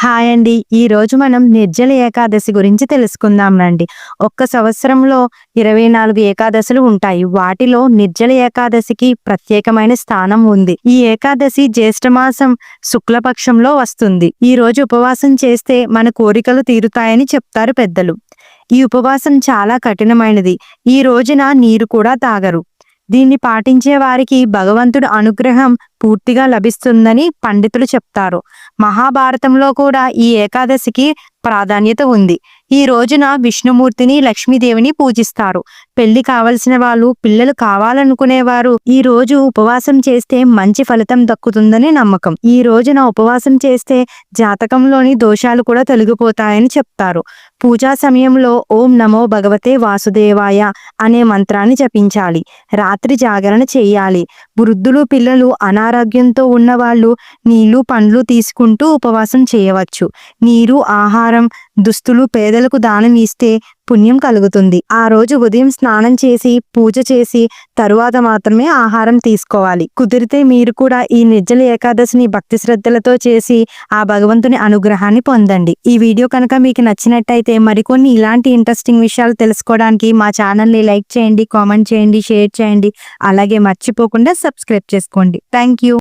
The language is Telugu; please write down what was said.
హాయ్ అండి. ఈ రోజు మనం నిర్జల ఏకాదశి గురించి తెలుసుకుందాం రండి. ఒక్క సంవత్సరంలో ఇరవై నాలుగు ఏకాదశులు ఉంటాయి. వాటిలో నిర్జల ఏకాదశికి ప్రత్యేకమైన స్థానం ఉంది. ఈ ఏకాదశి జ్యేష్ఠమాసం శుక్లపక్షంలో వస్తుంది. ఈ రోజు ఉపవాసం చేస్తే మన కోరికలు తీరుతాయని చెప్తారు పెద్దలు. ఈ ఉపవాసం చాలా కఠినమైనది. ఈ రోజున నీరు కూడా తాగరు. దీన్ని పాటించే వారికి భగవంతుడు అనుగ్రహం పూర్తిగా లభిస్తుందని పండితులు చెప్తారు. మహాభారతంలో కూడా ఈ ఏకాదశికి ప్రాధాన్యత ఉంది. ఈ రోజున విష్ణుమూర్తిని లక్ష్మీదేవిని పూజిస్తారు. పెళ్ళి కావలసిన వాళ్ళు పిల్లలు కావాలనుకునేవారు. ఈ రోజు ఉపవాసం చేస్తే మంచి ఫలితం దక్కుతుందని నమ్మకం. ఈ రోజున ఉపవాసం చేస్తే జాతకంలోని దోషాలు కూడా తొలగిపోతాయని చెప్తారు. పూజా సమయంలో ఓం నమో భగవతే వాసుదేవాయ అనే మంత్రాన్ని జపించాలి. రాత్రి జాగరణ చేయాలి. వృద్ధులు పిల్లలు అనారోగ్యంతో ఉన్నవాళ్ళు నీళ్ళు పండ్లు తీసుకుంటూ ఉపవాసం చేయవచ్చు. నీరు ఆహారం దుస్తులు పేదలకు దానం ఇస్తే పుణ్యం కలుగుతుంది. ఆ రోజు ఉదయం స్నానం చేసి పూజ చేసి తరువాత మాత్రమే ఆహారం తీసుకోవాలి. కుదిరితే మీరు కూడా ఈ నిర్జల ఏకాదశిని భక్తి శ్రద్ధలతో చేసి ఆ భగవంతుని అనుగ్రహాన్ని పొందండి. ఈ వీడియో కనుక మీకు నచ్చినట్టయితే మరికొన్ని ఇలాంటి ఇంట్రెస్టింగ్ విషయాలు తెలుసుకోవడానికి మా ఛానల్ని లైక్ చేయండి కామెంట్ చేయండి షేర్ చేయండి. అలాగే మర్చిపోకుండా సబ్స్క్రైబ్ చేసుకోండి. Thank you